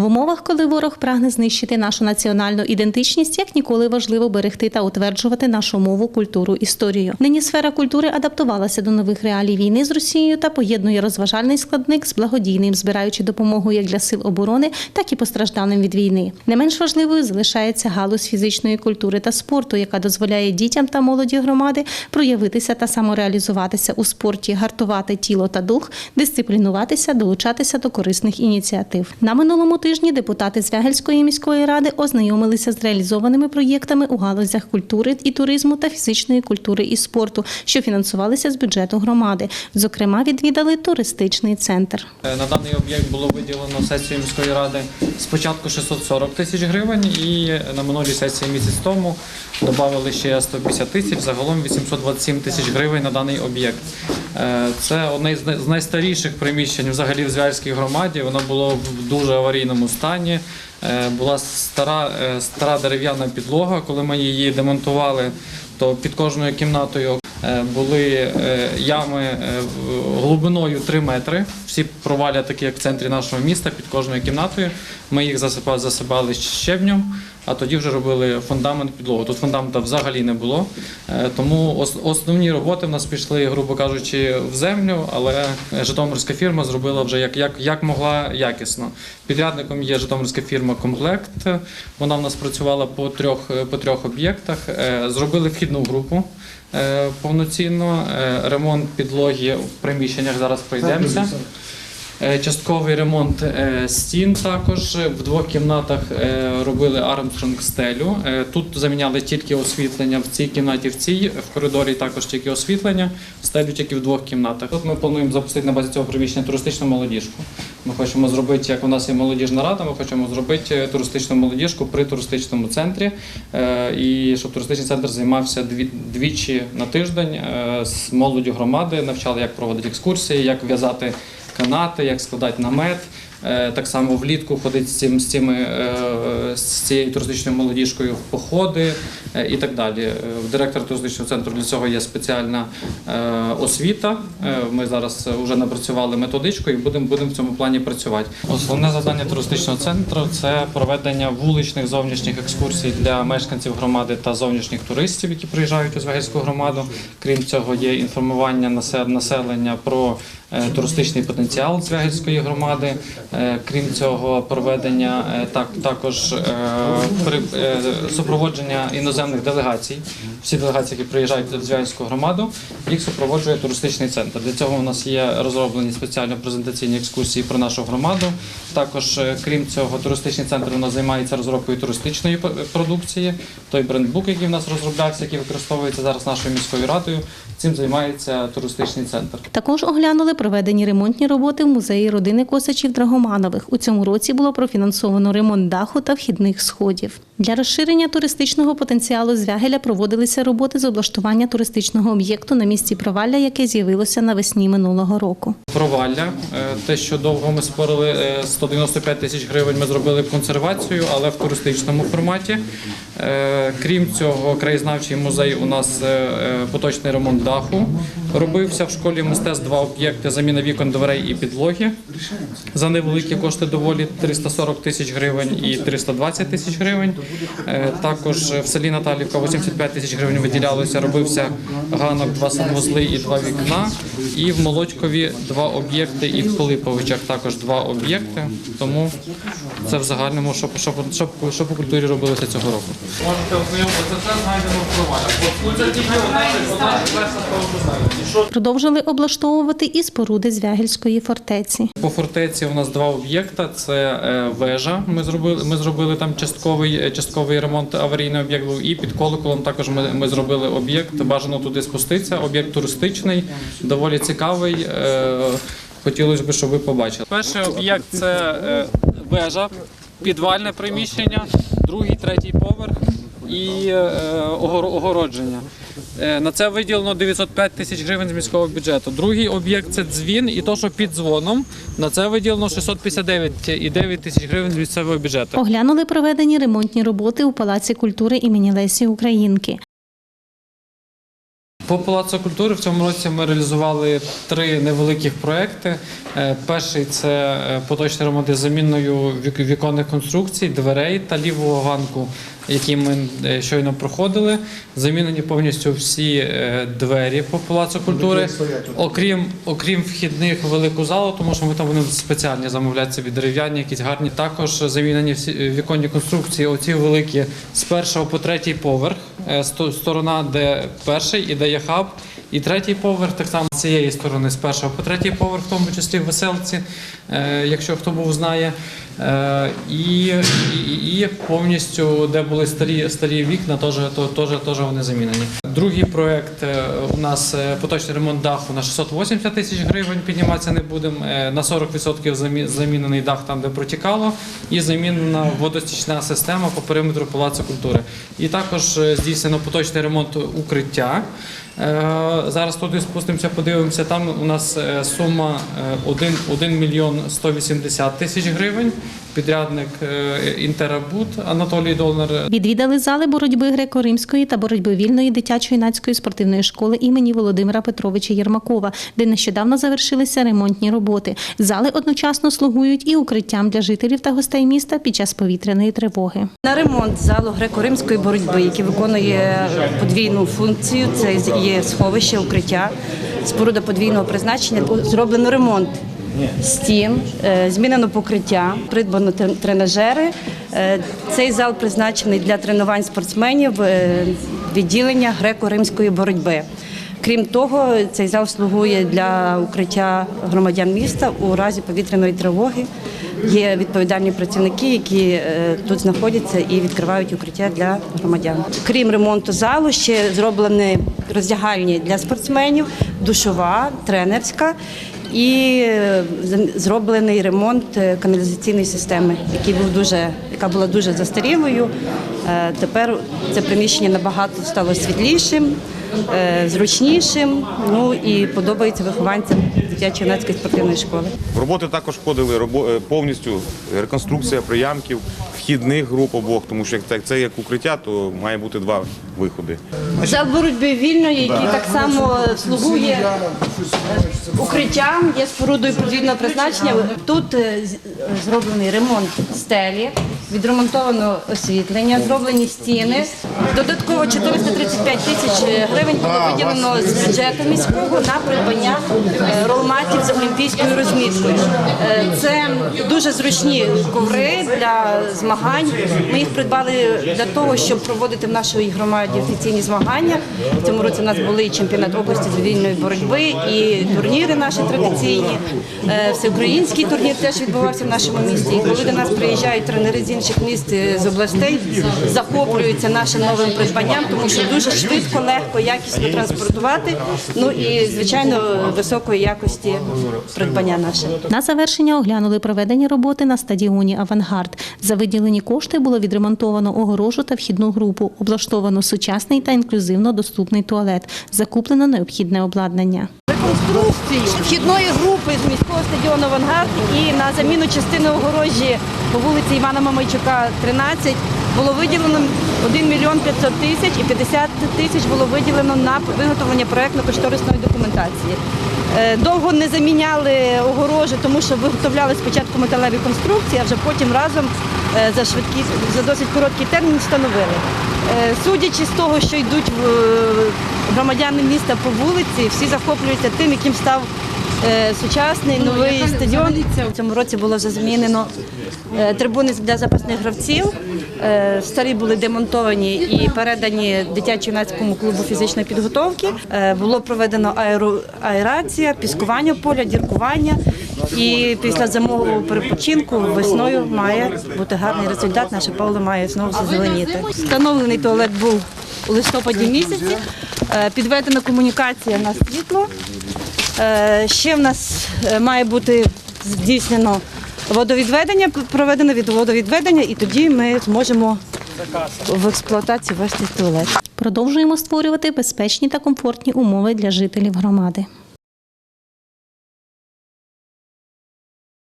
В умовах, коли ворог прагне знищити нашу національну ідентичність, як ніколи важливо берегти та утверджувати нашу мову, культуру, історію. Нині сфера культури адаптувалася до нових реалій війни з Росією та поєднує розважальний складник з благодійним, збираючи допомогу як для сил оборони, так і постраждалим від війни. Не менш важливою залишається галузь фізичної культури та спорту, яка дозволяє дітям та молоді громади проявитися та самореалізуватися у спорті, гартувати тіло та дух, дисциплінуватися, долучатися до корисних ініціатив. На минулому тижні депутати Звягельської міської ради ознайомилися з реалізованими проєктами у галузях культури і туризму та фізичної культури і спорту, що фінансувалися з бюджету громади. Зокрема, відвідали туристичний центр. Е, На даний об'єкт було виділено сесією міської ради спочатку 640 тисяч гривень, і на минулій сесії місяць тому додали ще 150 тисяч, загалом 827 тисяч гривень на даний об'єкт. Е, Це одне з найстаріших приміщень взагалі в Звяльській громаді. Воно було в дуже аварійному стані. Е, Була стара, е, стара дерев'яна підлога. Коли ми її демонтували, то під кожною кімнатою були е, ями е, глибиною 3 метри. Всі проваля, такі як в центрі нашого міста, під кожною кімнатою. Ми їх засипали, засипали щебнем, а тоді вже робили фундамент підлогу. Тут фундамента взагалі не було. Е, Тому основні роботи в нас пішли, грубо кажучи, в землю, але Житомирська фірма зробила вже як, як, як могла якісно. Підрядником є Житомирська фірма Комплект. Вона в нас працювала по трьох, по трьох об'єктах. Е, Зробили вхідну групу е, повноцінно. Е, Ремонт підлоги в приміщеннях зараз пройдемося. Е, Частковий ремонт е, стін також в двох кімнатах робили Армстронг стелю. Тут заміняли тільки освітлення в цій кімнаті, в цій в коридорі також тільки освітлення, стелю тільки в двох кімнатах. Тут ми плануємо запустити на базі цього приміщення туристичну молодіжку. Ми хочемо зробити, як у нас є молодіжна рада, ми хочемо зробити туристичну молодіжку при туристичному центрі. Е, І щоб туристичний центр займався дві- двічі на тиждень е, з молоддю громади, навчали, як проводити екскурсії, як в'язати канати, як складати намет. Е, Так само влітку ходити з, цим, з, цими, е, з цією туристичною молодіжкою в походи е, і так далі. В директора туристичного центру для цього є спеціальна освіта. Ми зараз вже напрацювали методичку і будемо, будемо в цьому плані працювати. Основне завдання туристичного центру це проведення вуличних зовнішніх екскурсій для мешканців громади та зовнішніх туристів, які приїжджають у Звягельську громаду. Крім цього, є інформування насе- населення про туристичний потенціал Звягельської громади. Е, Крім цього, проведення е, так також е, супроводження іноземних делегацій. Всі делегації, які приїжджають в Звягельську громаду, їх супроводжує туристичний центр. Для цього у нас є розроблені спеціально презентаційні екскурсії про нашу громаду. Також, е, крім цього, туристичний центр у нас займається розробкою туристичної продукції. Той брендбук, який в нас розроблявся, який використовується зараз нашою міською радою. Цим займається туристичний центр. Також оглянули проведені ремонтні роботи в музеї родини Косачів Драгоманових. У цьому році було профінансовано ремонт даху та вхідних сходів. Для розширення туристичного потенціалу Звягеля проводилися роботи з облаштування туристичного об'єкту на місці провалля, яке з'явилося навесні минулого року. Провалля, е, те, що довго ми спорили, е, 195 тисяч гривень ми зробили консервацію, але в туристичному форматі. Е, Крім цього, краєзнавчий музей у нас е, е, поточний ремонт даху робився в школі мистецтв два об'єкти заміна вікон, дверей і підлоги. За невеликі кошти доволі 340 тисяч гривень і 320 тисяч гривень. Також в селі Наталівка 85 тисяч гривень виділялося. Робився ганок, два санвузли і два вікна. І в Молодькові два об'єкти, і в Пилиповичах також два об'єкти. Тому це в загальному, що, що, що, що по культурі робилося цього року. Можете ознайомитися, це в провалях. Продовжили облаштовувати і споруди Звягельської фортеці. По фортеці у нас два об'єкта. Це е, вежа. Ми зробили. Ми зробили там частковий е, частковий ремонт аварійний об'єкт був. І під колоколом також ми, ми зробили об'єкт. Бажано туди спуститися. Об'єкт туристичний, доволі цікавий. Е, Хотілося б, щоб ви побачили. Перший об'єкт це вежа, підвальне приміщення, другий, і е, огородження. Е, На це виділено 905 тисяч гривень з міського бюджету. Другий об'єкт це дзвін, і то, що під дзвоном, на це виділено 659,9 тисяч гривень з місцевого бюджету. Оглянули проведені ремонтні роботи у Палаці культури імені Лесі Українки. По Палацу культури в цьому році ми реалізували три невеликих проекти. Е, Перший це поточний ремонт із заміною віконних конструкцій, дверей та лівого ганку, які ми е, щойно проходили. Замінені повністю всі е, двері по Палацу культури, окрім, окрім вхідних в велику залу, тому що ми там вони спеціальні замовляють собі дерев'яні, якісь гарні. Також замінені всі е, віконні конструкції, оці великі з першого по третій поверх, сторона, де перший і де є хаб. І третій поверх так само з цієї сторони, з першого по третій поверх, в тому числі в веселці, якщо хто був знає. Е, і, і, і повністю, де були старі, старі вікна, теж, теж, теж вони замінені. Другий проект е, у нас е, поточний ремонт даху на 680 тисяч гривень. Підніматися не будемо. На 40% замі- замінений дах там, де протікало, і замінена водостічна система по периметру Палацу культури. І також здійснено поточний ремонт укриття. Зараз туди спустимося, подивимося. Там у нас сума е, 1, 1 мільйон 180 тисяч гривень. Підрядник е, Інтерабут Анатолій Долнер Відвідали зали боротьби греко-римської та боротьби вільної дитячо-юнацької спортивної школи імені Володимира Петровича Єрмакова, де нещодавно завершилися ремонтні роботи. Зали одночасно слугують і укриттям для жителів та гостей міста під час повітряної тривоги. На ремонт залу греко-римської боротьби, який виконує подвійну функцію, це є сховище, укриття, споруда подвійного призначення. Зроблено ремонт стін, е, змінено покриття, придбано тренажери. Е, Цей зал призначений для тренувань спортсменів е, відділення греко-римської боротьби. Крім того, цей зал слугує для укриття громадян міста у разі повітряної тривоги. Є відповідальні працівники, які тут знаходяться і відкривають укриття для громадян. Крім ремонту залу, ще зроблені роздягальні для спортсменів, душова, тренерська. І е, зроблений ремонт е, каналізаційної системи, який був дуже, яка була дуже застарілою. Е, Тепер це приміщення набагато стало світлішим, зручнішим. Ну і подобається вихованцям дитячо-юнацької спортивної школи. В роботи також входили повністю реконструкція приямків, вхідних груп обох, тому що як це- як укриття, то має бути два виходи. За боротьби вільної, який так само слугує укриттям, є спорудою подвійного призначення. Тут е, зроблений ремонт стелі, відремонтовано освітлення, зроблені стіни. Додатково 435 тисяч гривень було виділено з бюджету міського на придбання е, ролматів з олімпійською розміткою. Е, Це дуже зручні коври для змагань. Ми їх придбали для того, щоб проводити в нашій громаді офіційні змагання. В цьому році у нас були і чемпіонат області з вільної боротьби, і турніри наші традиційні. Е, Всеукраїнський турнір теж відбувався в нашому місті. І коли до нас приїжджають тренери з інших міст з областей, захоплюються нашим новим придбанням, тому що дуже швидко, легко, якісно транспортувати. Ну і звичайно високої якості придбання наше. На завершення оглянули проведені роботи на стадіоні Авангард. За виділені кошти було відремонтовано огорожу та вхідну групу, облаштовано сучасний та інклюзивно доступний туалет, закуплено необхідне обладнання. реконструкцію вхідної групи з міського стадіону «Авангард» і на заміну частини огорожі по вулиці Івана Мамайчука, 13, було виділено 1 мільйон 500 тисяч і 50 тисяч було виділено на виготовлення проєктно-кошторисної документації. Е, Довго не заміняли огорожі, тому що виготовляли спочатку металеві конструкції, а вже потім разом е, за швидкі, за досить короткий термін встановили. Е, Судячи з того, що йдуть громадяни міста по вулиці, всі захоплюються тим, яким став сучасний новий стадіон. В цьому році було вже змінено е, трибуни для запасних гравців. Е, Старі були демонтовані і передані дитячо-юнацькому клубу фізичної підготовки. Е, Було проведено аерація, піскування поля, діркування. І після зимового перепочинку весною має бути гарний результат. Наше поле має знову зазеленіти. Встановлений туалет був у листопаді місяці. Е, Підведена комунікація на світло. Е, Ще в нас е, має бути здійснено водовідведення, проведено від водовідведення, і тоді ми зможемо в експлуатацію вести туалет. Продовжуємо створювати безпечні та комфортні умови для жителів громади.